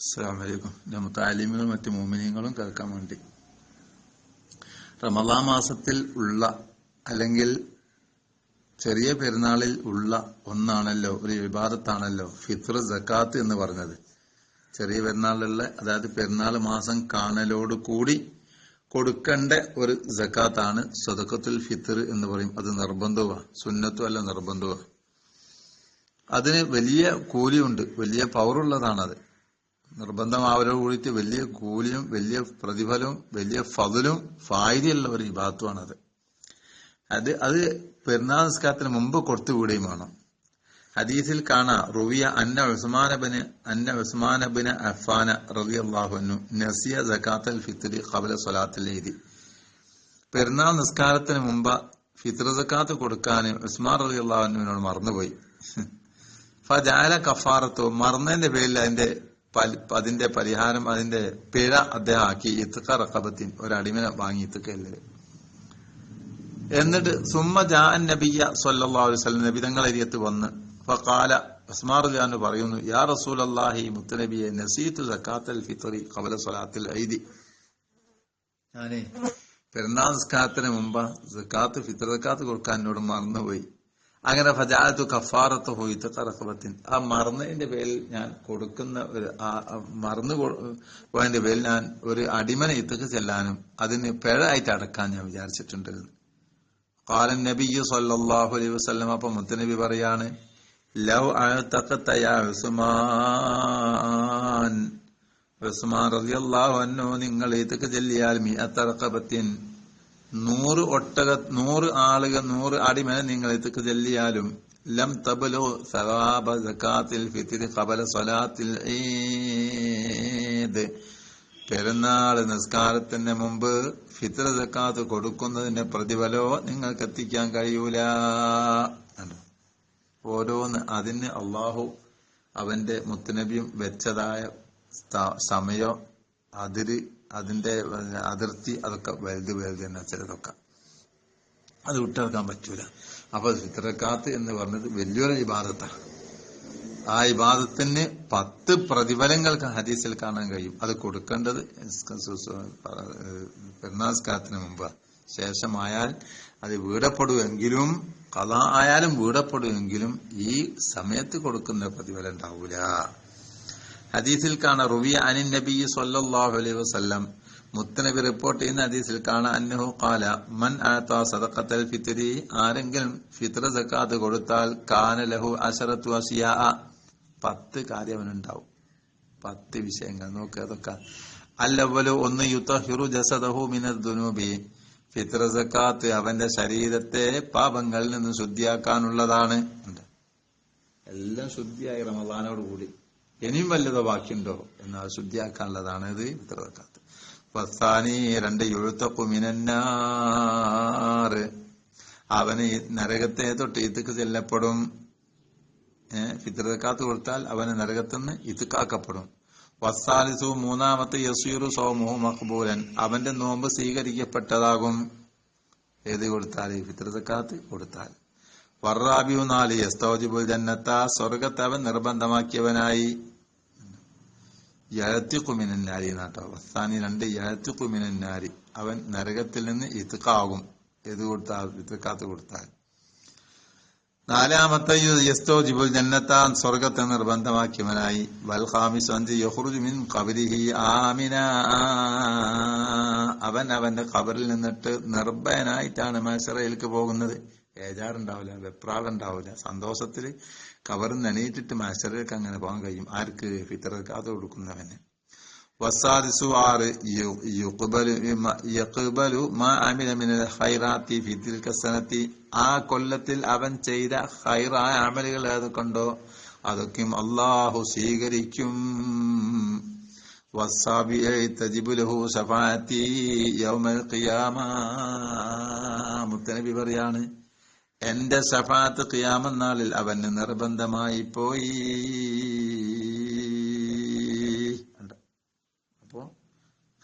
അസ്സാമലൈക്കും താലിമുകളും മറ്റു മോമിനിയങ്ങളും കേൾക്കാൻ വേണ്ടി. റമദാ മാസത്തിൽ ഉള്ള അല്ലെങ്കിൽ ചെറിയ പെരുന്നാളിൽ ഉള്ള ഒന്നാണല്ലോ ഒരു വിവാദത്താണല്ലോ ഫിത്ർ ജക്കാത്ത് എന്ന് പറഞ്ഞത്. ചെറിയ പെരുന്നാളിലുള്ള അതായത് പെരുന്നാൾ മാസം കാണലോട് കൂടി കൊടുക്കേണ്ട ഒരു ജക്കാത്താണ് സ്വതക്കത്തുൽ ഫിത്ർ എന്ന് പറയും. അത് നിർബന്ധവുമാണ്. സുന്നത്തും അല്ല നിർബന്ധവുമാണ്. അതിന് വലിയ കൂലിയുണ്ട്. വലിയ പവറുള്ളതാണത്. നിർബന്ധം അവരോട് കൂടിയിട്ട് വലിയ കൂലിയും വലിയ പ്രതിഫലവും വലിയ ഫതിലും ഫായതയുള്ള ഒരു വിഭാഗത്തുമാണത് അത് അത് പെരുന്നാൾ നിസ്കാരത്തിന് മുമ്പ് കൊടുത്തുകൂടെയും വേണം. ഹദീസിൽ കാണാ റുവിയ അന്ന ഉസ്മാനബിന് അന്ന ഉസ്മാനബിന് അഫാന റബി അള്ളാഹുനു നസിയ ജക്കാത്തൽ ഫിത്രി കബല സ്വലാത്തിൽ എഴുതി പെരുന്നാൾ നിസ്കാരത്തിന് മുമ്പ് ഫിത്ര ജക്കാത്ത് കൊടുക്കാൻ ഉസ്മാൻ റബി അള്ളാഹുനുവിനോട് മറന്നുപോയി. ഫജാല കഫാറത്തോ മറന്നതിന്റെ പേരിൽ അതിന്റെ അതിന്റെ പരിഹാരം അതിന്റെ പിഴ അദ്ദേഹം ആക്കി ഇത്തുക്ക റക്കബത്തിൻ ഒരു അടിമനെ വാങ്ങി ഇത്തുക്കല്ലേ എന്നിട്ട് സുമ്മ ജാൻ നബിയ അലൈഹി വസല്ലം നബി തങ്ങളരിയത്ത് വന്ന് ഫഖാല ഉസ്മാർ പറയുന്നു യാ റസൂൽ അള്ളാഹി മുത്തനബിയെ നസീത്തു സക്കാത്തൽ ഫിത്രി ഖബല സ്വലാത്തിൽ ഐദി. ഞാനേ പെരുന്നാൾ നിസ്കാരത്തിന് മുമ്പ് സക്കാത്ത് ഫിത്ർ സക്കാത്ത് കൊടുക്കാൻ എന്നോട് മറന്നുപോയി. അങ്ങനെ ഫജാത്തു കഫാറത്ത് ഹോയിത്ത് കറക്കബത്തിൻ ആ മറന്നതിന്റെ പേരിൽ ഞാൻ കൊടുക്കുന്ന ഒരു മറന്നു പോയതിന്റെ പേരിൽ ഞാൻ ഒരു അടിമനെ ഇത്തക്ക് ചെല്ലാനും അതിന് പിഴയായിട്ട് അടക്കാൻ ഞാൻ വിചാരിച്ചിട്ടുണ്ട് കാലൻ നബി സല്ലാഹു അലൈഹി വസ്ലം അപ്പൊ മുത്തനബി പറയാണ് ലവ് ഉസ്മാൻ. റളിയല്ലാഹു അൻഹു നിങ്ങൾ ഇത്തക്ക് ചെല്ലിയാൽ മി അത്തറക്കബത്തിൻ നൂറ് ഒട്ടക നൂറ് ആളുകൾ നൂറ് അടിമനെ നിങ്ങൾ ഇത്തക്ക് ചെല്ലിയാലും ലം തബലോ സവാബ സക്കാത്തിൽ ഫിത്തിരി കബല സ്വലാത്തിൽ ഈദ്. പെരുന്നാൾ നിസ്കാരത്തിന് മുമ്പ് ഫിത്ര സക്കാത്ത് കൊടുക്കുന്നതിന്റെ പ്രതിഫലോ നിങ്ങൾക്ക് എത്തിക്കാൻ കഴിയൂല. ഓരോന്ന് അതിന് അള്ളാഹു അവന്റെ മുത്തനബിയും വെച്ചതായ സമയോ അതിര് അതിന്റെ അതിർത്തി അതൊക്കെ വലുത് വലുത് തന്നെ ചിലതൊക്കെ. അത് വിട്ടെടുക്കാൻ പറ്റൂല. അപ്പൊ ഫിത്രക്കാത്ത് എന്ന് പറഞ്ഞത് വലിയൊരു ഇബാദത്താണ്. ആ ഇബാദത്തിന് പത്ത് പ്രതിഫലങ്ങൾക്ക് ഹദീസിൽ കാണാൻ കഴിയും. അത് കൊടുക്കേണ്ടത് പെരുന്നാസ്കാരത്തിന് മുമ്പ്. ശേഷമായാൽ അത് വീടപ്പെടുമെങ്കിലും കഥ ആയാലും വീടപ്പെടുമെങ്കിലും ഈ സമയത്ത് കൊടുക്കുന്ന പ്രതിഫലം ഉണ്ടാവൂല. ഹദീസിൽ കാണാം റുവിയ അനിൻ നബി സല്ലല്ലാഹു അലൈഹി വസല്ലം. മുത്തനബി റിപ്പോർട്ട് ചെയ്യുന്ന ഹദീസിൽ കാണാം അന്നഹു ഖാല മൻ ആത സദഖത്തൽ ഫിത്രി ആരെങ്കിലും ഫിത്ര സക്കാത്ത് കൊടുത്താൽ കാന ലഹു അശറത്തു വസിയാ പത്ത് കാര്യം അവനുണ്ടാവും. പത്ത് വിഷയങ്ങൾ. നോക്കുക അതൊക്കെ. അല്ലവലു ഒന്ന് യുത്തഹിറു ജസദഹു മിനദ് ദുനൂബി. ഫിത്ര സക്കാത്ത് അവന്റെ ശരീരത്തെ പാപങ്ങളിൽ നിന്ന് ശുദ്ധിയാക്കാനുള്ളതാണ്. എല്ലാം ശുദ്ധിയായി റമദാനോട് കൂടി. ഇനിയും വല്ലതോ ബാക്കിയുണ്ടോ എന്ന് ശുദ്ധിയാക്കാനുള്ളതാണ് ഇത് വിത്രക്കാത്ത് ഫസാനി രണ്ട് എഴുത്തക്കുമിനാറ് അവന് നരകത്തെ തൊട്ട് ഇതുക്ക് ചെല്ലപ്പെടും. ഫിത്രക്കാത്ത് കൊടുത്താൽ അവന് നരകത്തുനിന്ന് ഇതുക്കാക്കപ്പെടും വസ്താലിസു മൂന്നാമത്തെ യസീറു സോമുഹു മഖബൂലൻ. അവന്റെ നോമ്പ് സ്വീകരിക്കപ്പെട്ടതാകും. ഏത് കൊടുത്താൽ? ഫിത്രക്കാത്ത് കൊടുത്താൽ. വറാബിയു നാല് യസ്തോജിബുൽ ജന്നത്ത സ്വർഗത്തെ അവൻ നിർബന്ധമാക്കിയവനായി യഴത്തിക്കുമിനാരി എന്നാട്ടോ വസ്താനി രണ്ട് യഴത്തിക്കുമിനാരി അവൻ നരകത്തിൽ നിന്ന് ഇത്തുക്കാകും ഏത് കൊടുത്താൽ? ഇത്തുക്കാത്ത് കൊടുത്താൽ. നാലാമത്തെ യസ്തോജിബുൽ ജന്നത്താൻ സ്വർഗത്തെ നിർബന്ധമാക്കിയവനായി. വൽഹാമിസ് അഞ്ച് യഹ്റുജു മിൻ കബരിഹി ആമിന. അവൻ അവന്റെ കബറിൽ നിന്നിട്ട് നിർഭയനായിട്ടാണ് മത്സരയിലേക്ക് പോകുന്നത്. ഏജാറുണ്ടാവില്ല വെപ്രാളുണ്ടാവില്ല. സന്തോഷത്തിൽ കവർ നനയിട്ടിട്ട് മാസ്റ്ററിലേക്ക് അങ്ങനെ പോകാൻ കഴിയും. ആർക്ക്? ഫിത്തറക്കാതെ കൊടുക്കുന്നവന്. വസാദിസു ആ കൊല്ലത്തിൽ അവൻ ചെയ്ത ഹൈറായ അമലുകൾ ഏതൊക്കെണ്ടോ അതൊക്കെയും അള്ളാഹു സ്വീകരിക്കും. മുത്തനബി പറയാണ് എന്റെ സഫാത്ത് ഖിയാമനാളിൽ അവന് നിർബന്ധമായി പോയി. അപ്പോ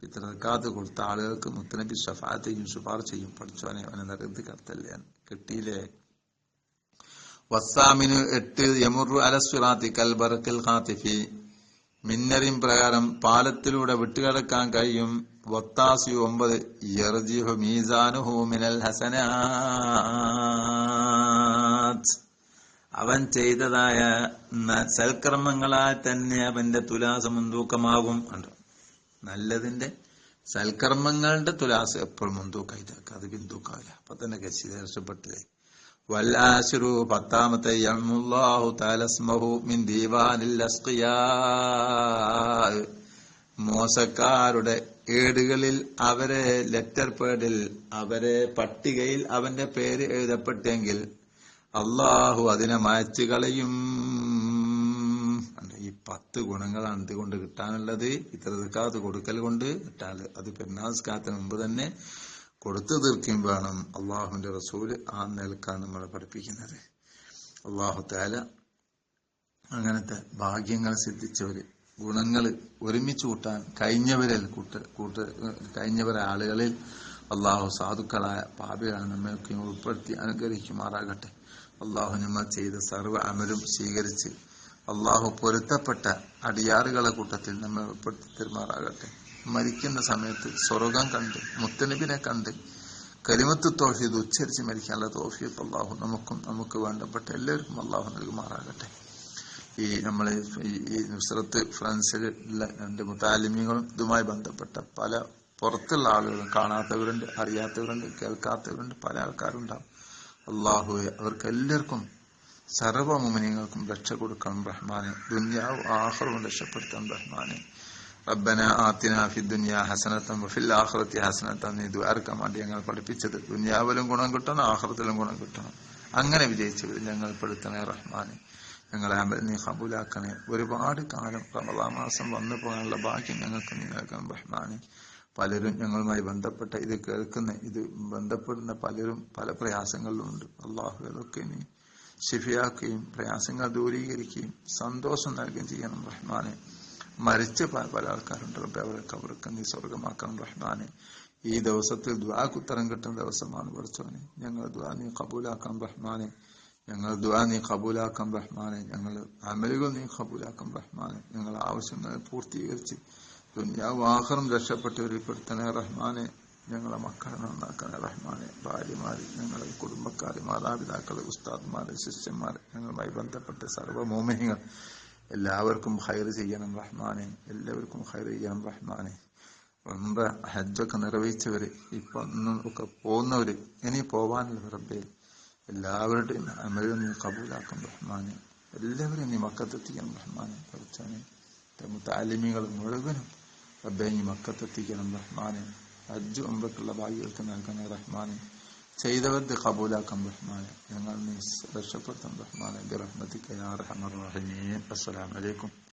ഫിത്രക്കാത്ത് കൊടുത്ത ആളുകൾക്ക് മുത്തനബി ഷഫാത്ത് ചെയ്യും പഠിച്ചവനെ അവനെ നിർബന്ധി കത്തല്ലേ കിട്ടിയില്ലേ? വസ്സാമിന് എട്ട് യമുറു അലസ്വറാത്തി കൽബറക്കിൽ ഖാത്തിഫി. മിന്നറിയും പ്രകാരം പാലത്തിലൂടെ വിട്ടുകിടക്കാൻ കഴിയും. വത്താസി ഒമ്പത് യർജിഹു മീസാനുഹു മിനൽ ഹസനാത്ത് അവൻ ചെയ്തതായ സൽക്കർമ്മങ്ങളാൽ തന്നെ അവന്റെ തുലാസം തൂക്കമാകും നല്ലതിന്റെ സൽക്കർമ്മങ്ങളുടെ തുലാസ് എപ്പോഴും മുൻതൂക്കായിട്ട് അത് പിന്തൂക്കാവില്ല അപ്പൊ തന്നെ ഗസി രക്ഷപ്പെട്ടില്ലേ? വല്ലാശുരു പത്താമത്തെ തലസ്മഹു മിൻ ദീവാനിൽ മോശക്കാരുടെ ഏടുകളിൽ അവരെ ലെറ്റർ പേഡിൽ അവരെ പട്ടികയിൽ അവന്റെ പേര് എഴുതപ്പെട്ടെങ്കിൽ അള്ളാഹു അതിനെ മായ്ച്ചു കളയും. ഈ പത്ത് ഗുണങ്ങളാണ് ഇതുകൊണ്ട് കിട്ടാനുള്ളത്? ഇത്തരക്കാത്ത് കൊടുക്കൽ കൊണ്ട് കിട്ടാൻ അത് പെരുന്നാസ്കാത്തിന് മുമ്പ് തന്നെ കൊടുത്തു തീർക്കുകയും വേണം. അള്ളാഹുവിന്റെ റസൂൽ ആ നിലക്കാണ് നമ്മളെ പഠിപ്പിക്കുന്നത്. അള്ളാഹു താല അങ്ങനത്തെ ഭാഗ്യങ്ങൾ സിദ്ധിച്ചവര് ഗുണങ്ങൾ ഒരുമിച്ച് കൂട്ടാൻ കഴിഞ്ഞവരിൽ കൂട്ട കൂട്ട കഴിഞ്ഞവരെ ആളുകളിൽ അള്ളാഹു സാധുക്കളായ പാപികളാണ് നമ്മയൊക്കെ ഉൾപ്പെടുത്തി അനുഗ്രഹിക്കുമാറാകട്ടെ. അള്ളാഹു നമ്മൾ ചെയ്ത സർവ അമലും സ്വീകരിച്ച് അള്ളാഹു പൊരുത്തപ്പെട്ട അടിയാറുകളെ കൂട്ടത്തിൽ നമ്മൾ ഉൾപ്പെടുത്തി തെരുമാറാകട്ടെ മരിക്കുന്ന സമയത്ത് സ്വർഗം കണ്ട് മുത്തനബിനെ കണ്ട് കരിമത്ത് തോഫീത് ഉച്ചരിച്ച് മരിക്കാനുള്ള തോഫീത്ത് അള്ളാഹു നമുക്കും നമുക്ക് വേണ്ടപ്പെട്ട എല്ലാവർക്കും അള്ളാഹു നൽകുമാറാകട്ടെ. ഈ നമ്മളെ ഈ- നുസ്രത്ത് ഫ്രാൻസിലുള്ള രണ്ട് മുത്താലിമികളും ഇതുമായി ബന്ധപ്പെട്ട പല പുറത്തുള്ള ആളുകളും കാണാത്തവരുണ്ട് അറിയാത്തവരുണ്ട് കേൾക്കാത്തവരുണ്ട് പല ആൾക്കാരുണ്ടാവും. അള്ളാഹുവെ അവർക്ക് എല്ലാവർക്കും സർവമുമനിങ്ങൾക്കും രക്ഷ കൊടുക്കണം റഹ്മാനെ. ദുന്യാവ് ആഹ്റവും രക്ഷപ്പെടുത്തണം റഹ്മാനെ. റബ്ബന ആത്തിന ഫി ദുനിയ ഹസനത്തം ഫിൽ ആഹ്റത്തി ഹസനത്തം നീ ദ്വാരക്കാൻ വേണ്ടി ഞങ്ങൾ പഠിപ്പിച്ചത്. ദുന്യാവിലും ഗുണം കിട്ടണം ആഹ്റത്തിലും ഗുണം കിട്ടണം. അങ്ങനെ വിജയിച്ചവർ ഞങ്ങൾ പെടുത്തണേ റഹ്മാനെ. ഞങ്ങളെ അമൽ നീ കബൂലാക്കണേ. ഒരുപാട് കാലം റമദാ മാസം വന്നു പോകാനുള്ള ഭാഗ്യം ഞങ്ങൾക്ക് നീ നൽകണം റഹ്മാനെ. പലരും ഞങ്ങളുമായി ബന്ധപ്പെട്ട ഇത് കേൾക്കുന്ന ഇത് ബന്ധപ്പെടുന്ന പലരും പല പ്രയാസങ്ങളിലുണ്ട്. അള്ളാഹു അതൊക്കെ നീ ശിഫിയാക്കുകയും പ്രയാസങ്ങൾ ദൂരീകരിക്കുകയും സന്തോഷം നൽകുകയും ചെയ്യണം റഹ്മാനെ. മരിച്ച പല ആൾക്കാരുണ്ട് റബ്ബെ അവരെ അവർക്ക് നീ സ്വർഗമാക്കണം റഹ്മാനെ. ഈ ദിവസത്തിൽ ദ്വാക്കുത്തരം കിട്ടുന്ന ദിവസമാണ് പഠിച്ചവനെ. ഞങ്ങൾ ദ്വാ നീ കബൂലാക്കാം റഹ്മാനെ. ഞങ്ങൾ ദ്വാ നീ കബൂലാക്കാം റഹ്മാനെ. ഞങ്ങൾ അമലുകൾ നീ കബൂലാക്കാം റഹ്മാനെ. ഞങ്ങൾ ആവശ്യങ്ങൾ പൂർത്തീകരിച്ച് ദുന്യാവ് ആഹ്റം രക്ഷപ്പെട്ടവരിൽ പെടുത്തണേ റഹ്മാനെ ഞങ്ങളെ മക്കളെ നന്നാക്കണേ റഹ്മാനെ ഭാര്യമാര് ഞങ്ങളെ കുടുംബക്കാര് മാതാപിതാക്കൾ ഉസ്താദ്മാര് ശിഷ്യന്മാർ ഞങ്ങളുമായി ബന്ധപ്പെട്ട സർവ മോമിനികൾ എല്ലാവർക്കും ഹൈർ ചെയ്യണം റഹ്മാനെ എല്ലാവർക്കും ഹൈർ ചെയ്യണം റഹ്മാനെ. ഉംറ ഹജ്ജൊക്കെ നിർവഹിച്ചവര് ഇപ്പൊ ഒക്കെ പോകുന്നവര് ഇനി പോവാനുള്ള റബ്ബേ. എല്ലാവരുടെയും അമലും നീ കബൂലാക്കും റഹ്മാനെ. എല്ലാവരും നീ മക്കത്തെത്തിക്കണം റഹ്മാനെ. പഠിച്ചാനെ. താലിമികൾ മുഴുവനും റബ്ബെ ഈ മക്കത്തെത്തിക്കണം റഹ്മാനെ. ഹജ്ജ് ഉംറക്കുള്ള ഭാഗ്യങ്ങൾക്ക് നൽകണേ റഹ്മാനെ. ചെയ്തവർക്ക് കബൂലാക്കാം റഹ്മാനെ. ഞങ്ങൾ നീ രക്ഷപ്പെടുത്തണം റഹ്മാനെ. ബിറഹ്മതിക യാ അർഹമർ റഹീം. അസ്സലാമു അലൈക്കും.